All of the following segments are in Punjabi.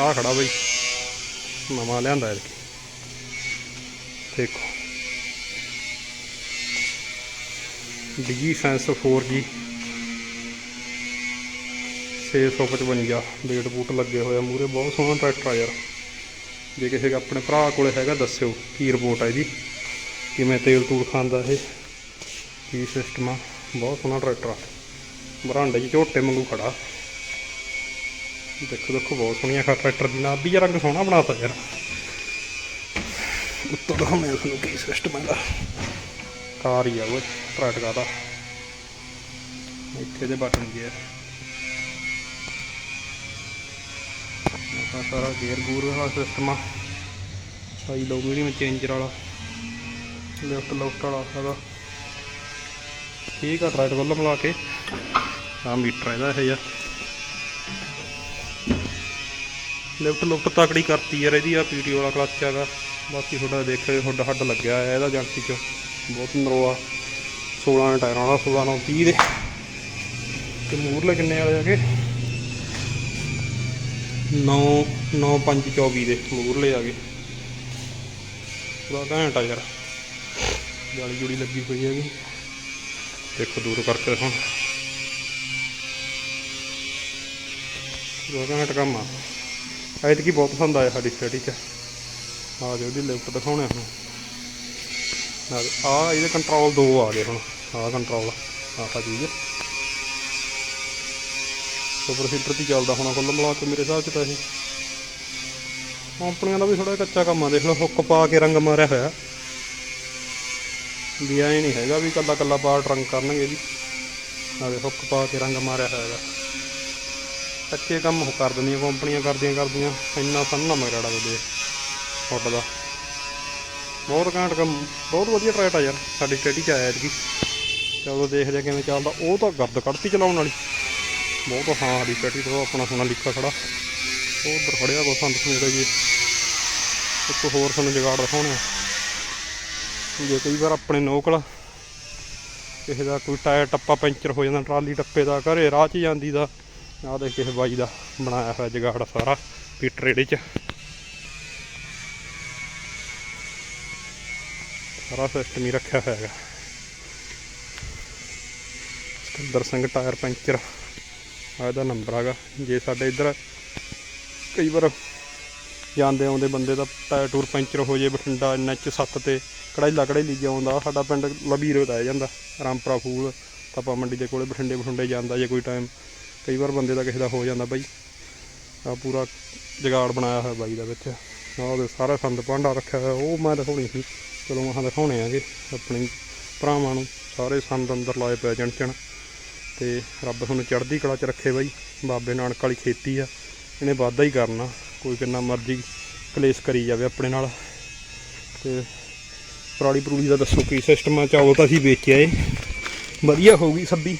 ਆਹ ਖੜਾ ਬਈ। ਨਵਾਂ ਲਿਆਂਦਾ ਇਹ। ਦੇਖੋ। ਡੀ ਸੈਂਸ 4G 655 ਬੇਟ ਬੂਟ ਲੱਗੇ ਹੋਏ ਆ ਮੂਰੇ ਬਹੁਤ ਸੋਹਣਾ ਟਰੈਕਟਰ ਆ ਯਾਰ। ਜੇ ਕਿਸੇ ਆਪਣੇ ਭਰਾ ਕੋਲੇ ਹੈਗਾ, ਦੱਸਿਓ ਕੀ ਰਿਪੋਰਟ ਆ ਇਹਦੀ। ਕਿਵੇਂ ਤੇਲ ਤੂਲ ਖਾਂਦਾ ਇਹ। ਕੀ ਸਿਸਟਮ ਆ। ਬਹੁਤ ਸੋਹਣਾ ਟਰੈਕਟਰ ਆ। ਬਰਾਂਡੇ 'ਚ ਝੋਟੇ ਵਾਂਗੂ ਖੜਾ। ਦੇਖੋ ਦੇਖੋ, ਬਹੁਤ ਸੋਹਣੀਆਂ ਖਾ ਟਰੈਕਟਰ ਦੀ ਨਾਭੀ ਜਿਹਾ ਰੰਗ ਸੋਹਣਾ ਬਣਾਤਾ ਯਾਰ। ਉੱਤੋਂ ਦਿਖਾਉਣੇ ਉਸ ਨੂੰ ਕੀ ਸਿਸਟਮ ਹੈਗਾ। ਕਾਰ ਹੀ ਆ ਉਹ, ਟਰੈਕਟਰ ਦਾ। ਇੱਥੇ ਦੇ ਬਟਨ ਗੇਅਰ ਆਹ ਸਾਰਾ ਗੇਅਰ ਗੂਰ ਵਾਲਾ ਸਿਸਟਮ ਆ। ਸਾਈ ਲੋ ਮੀਡੀਅਮ ਚੇਂਜਰ ਵਾਲਾ। ਲੈਫਟ ਲੈਫਟ ਵਾਲਾ ਹੈਗਾ। ਠੀਕ ਆ, ਟਰੈਕਟਰ ਵੱਲ ਮਿਲਾ ਕੇ। ਆ ਮੀਟਰ ਇਹਦਾ ਇਹ ਜਿਹਾ। ਲਿਫਟ ਲੁਫਟ ਤਕੜੀ ਕਰਤੀ ਯਾਰ, ਇਹਦੀ ਆ ਪੀਟੀ ਵਾਲਾ ਕਲਚ ਹੈਗਾ। ਬਾਕੀ ਤੁਹਾਡਾ ਦੇਖੋ, ਤੁਹਾਡਾ ਹੱਡ ਲੱਗਿਆ ਹੋਇਆ ਇਹਦਾ ਏਜੰਸੀ ਚ ਬਹੁਤ ਨਰੋਆ 16 ਦੇ ਟਾਇਰਾਂ ਵਾਲਾ 16 ਨਾਲ 30 ਦੇ। ਤੇ ਮੂਰਲੇ ਕਿੰਨੇ ਵਾਲੇ ਹੈਗੇ? 9 9 5 24 ਦੇ ਮੂਰਲੇ ਆ ਗਏ। ਪੂਰਾ ਘੈਂਟ ਆ ਯਾਰ। ਜਾਲੀ ਜੁੜੀ ਲੱਗੀ ਹੋਈ ਹੈਗੀ। ਦੇਖੋ ਦੂਰ ਕਰਕੇ ਦਿਖਾਉਣ। ਪੂਰਾ ਘੈਂਟ ਕੰਮ ਆ। ਐਤਕੀ ਬਹੁਤ ਪਸੰਦ ਆਇਆ ਸਾਡੀ ਸਟੱਡੀ 'ਚ। ਆ ਜੋ ਉਹਦੀ ਲਿਫਟ ਦਿਖਾਉਣੇ ਹੁਣ ਨਾਲ ਆ ਇਹਦੇ ਕੰਟਰੋਲ ਦੋ ਆ ਗਏ ਹੁਣ। ਆਹ ਕੰਟਰੋਲ ਆਹ ਚੀਜ਼ ਸੁਪਰ ਹੀਟਰ ਤੇ ਚੱਲਦਾ ਹੋਣਾ ਕੁੱਲ ਮਿਲਾ ਕੇ ਮੇਰੇ ਹਿਸਾਬ 'ਚ ਤਾਂ ਇਹ। ਕੰਪਨੀਆਂ ਦਾ ਵੀ ਥੋੜਾ ਕੱਚਾ ਕੰਮ ਆ, ਦੇਖ ਲਓ, ਹੁੱਕ ਪਾ ਕੇ ਰੰਗ ਮਾਰਿਆ ਹੋਇਆ। ਵੀ ਐ ਨਹੀਂ ਹੈਗਾ ਵੀ ਕੱਲਾ ਕੱਲਾ ਪਾਰਟ ਰੰਗ ਕਰਨਗੇ ਜੀ। ਨਾਲੇ ਹੁੱਕ ਪਾ ਕੇ ਰੰਗ ਮਾਰਿਆ ਹੋਇਆ ਹੈਗਾ। ਕੱਚੇ ਕੰਮ ਉਹ ਕਰ ਦਿੰਦੀਆਂ, ਕੰਪਨੀਆਂ ਕਰਦੀਆਂ ਕਰਦੀਆਂ। ਇੰਨਾ ਸੰਨਾ ਮਗਰਾੜਾ ਦੇ ਫੁੱਟ ਦਾ। ਬਹੁਤ ਘੈਂਟ ਕੰਮ, ਬਹੁਤ ਵਧੀਆ ਟਰੈਕਟ ਆ ਯਾਰ, ਸਾਡੀ ਸਟੱਡੀ ਚ ਆਇਆ ਐਤਕੀ। ਚਲੋ ਦੇਖਦੇ ਹਾਂ ਕਿਵੇਂ ਚੱਲਦਾ। ਉਹ ਤਾਂ ਗਰਦ ਕੱਢਤੀ ਚਲਾਉਣ ਵਾਲੀ। ਬਹੁਤ ਹਾਂ, ਸਾਡੀ ਸਟੱਡੀ ਤੋਂ ਆਪਣਾ ਸੋਨਾ ਲਿਖਾ ਖੜਾ। ਉਹ ਉੱਧਰ ਖੜਿਆ ਕੋ ਸੰਤ ਸਮੇਤ ਜੀ ਇੱਕ ਹੋਰ ਸਾਨੂੰ ਜਗਾੜ ਦਿਖਾਉਣਾ ਜੇ ਕਈ ਵਾਰ ਆਪਣੇ ਨੋਕਲ, ਕਿਸੇ ਦਾ ਕੋਈ ਟਾਇਰ ਟੱਪਾ ਪੈਂਚਰ ਹੋ ਜਾਂਦਾ, ਟਰਾਲੀ ਟੱਪੇ ਦਾ, ਘਰੇ ਰਾਹ 'ਚ ਜਾਂਦੀ ਦਾ। ਆਹ ਦੇ ਕਿਸੇ ਬਾਈ ਦਾ ਬਣਾਇਆ ਹੋਇਆ ਜਗਾੜ ਸਾਰਾ, ਪੀਟਰ ਇਹਦੇ 'ਚ। ਸਾਰਾ ਸਿਸਟਮ ਹੀ ਰੱਖਿਆ ਹੋਇਆ ਹੈਗਾ। ਸਿਕੰਦਰ ਸਿੰਘ ਟਾਇਰ ਪੈਂਚਰ ਆ ਇਹਦਾ ਨੰਬਰ ਹੈਗਾ। ਜੇ ਸਾਡੇ ਇੱਧਰ ਕਈ ਵਾਰ ਜਾਂਦੇ ਆਉਂਦੇ ਬੰਦੇ ਦਾ ਟਾਇਰ ਟੂਰ ਪੈਂਚਰ ਹੋ ਜੇ, ਬਠਿੰਡਾ ਐਨਐਚ 7 ਤੇ ਕੜਾਈ ਲਕੜੇ ਲਈ ਆਉਂਦਾ ਸਾਡਾ ਪਿੰਡ ਲਬੀਰ ਬਤਾਇਆ ਜਾਂਦਾ, ਰਾਮਪੁਰਾ ਫੂਲ ਤਪਾ ਮੰਡੀ ਦੇ ਕੋਲੇ ਬਠਿੰਡੇ ਬਠਿੰਡੇ ਜਾਂਦਾ ਜੇ ਕੋਈ ਟਾਈਮ ਕਈ ਵਾਰ ਬੰਦੇ ਦਾ ਕਿਸੇ ਦਾ ਹੋ ਜਾਂਦਾ ਬਾਈ। ਆ ਪੂਰਾ ਜਗਾੜ ਬਣਾਇਆ ਹੋਇਆ ਬਾਈ ਦਾ ਵਿੱਚ। ਆਹ ਉਹਦੇ ਸਾਰਾ ਸੰਦ ਭਾਂਡਾ ਰੱਖਿਆ ਹੋਇਆ, ਉਹ ਮੈਂ ਦਿਖਾਉਣੀ ਸੀ। ਚਲੋ ਮਹਾਂ ਦਿਖਾਉਣੇ ਆਗੇ ਆਪਣੇ ਭਰਾਵਾਂ ਨੂੰ। ਸਾਰੇ ਸੰਦ ਅੰਦਰ ਲਾਏ ਪਏ ਜਣਚਣ ਤੇ ਰੱਬ ਤੁਹਾਨੂੰ ਚੜ੍ਹਦੀ ਕਲਾ 'ਚ ਰੱਖੇ ਬਾਈ। ਬਾਬੇ ਨਾਨਕ ਵਾਲੀ ਖੇਤੀ ਆ, ਇਹਨੇ ਵਾਧਾ ਹੀ ਕਰਨਾ। ਕੋਈ ਕਿੰਨਾ ਮਰਜ਼ੀ ਕਲੇਸ਼ ਕਰੀ ਜਾਵੇ ਆਪਣੇ ਨਾਲ। ਤੇ ਪਰਾਲੀ ਪਰੂਲੀ ਦਾ ਦੱਸੋ ਕੀ ਸਿਸਟਮ ਆ, ਚਾਵਲ ਤਾਂ ਅਸੀਂ ਵੇਚਿਆ ਏ। ਵਧੀਆ ਹੋਊਗੀ ਸੱਬੀ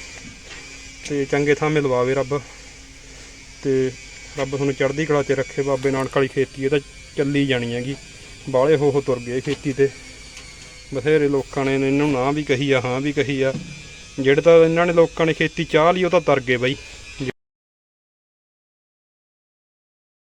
ਤੇ ਚੰਗੇ ਥਾਂ ਮਿਲਵਾਵੇ ਰੱਬ। ਤੇ ਰੱਬ ਤੁਹਾਨੂੰ ਚੜ੍ਹਦੀ ਕਲਾ 'ਚ ਰੱਖੇ, ਬਾਬੇ ਨਾਨਕ ਵਾਲੀ ਖੇਤੀ ਇਹ ਤਾਂ ਚੱਲੀ ਜਾਣੀ ਹੈਗੀ। ਬਾਲੇ ਹੋ ਹੋ ਤੁਰ ਗਏ ਖੇਤੀ ਤੇ। ਬਥੇਰੇ ਲੋਕਾਂ ਨੇ ਇਹਨੂੰ ਨਾ ਵੀ ਕਹੀ ਆ, ਹਾਂ ਵੀ ਕਹੀ ਆ। ਜਿਹੜੇ ਤਾਂ ਇਹਨਾਂ ਨੇ ਲੋਕਾਂ ਨੇ ਖੇਤੀ ਚਾਹ ਲਈ, ਉਹ ਤਾਂ ਤਰ ਗਏ ਬਾਈ।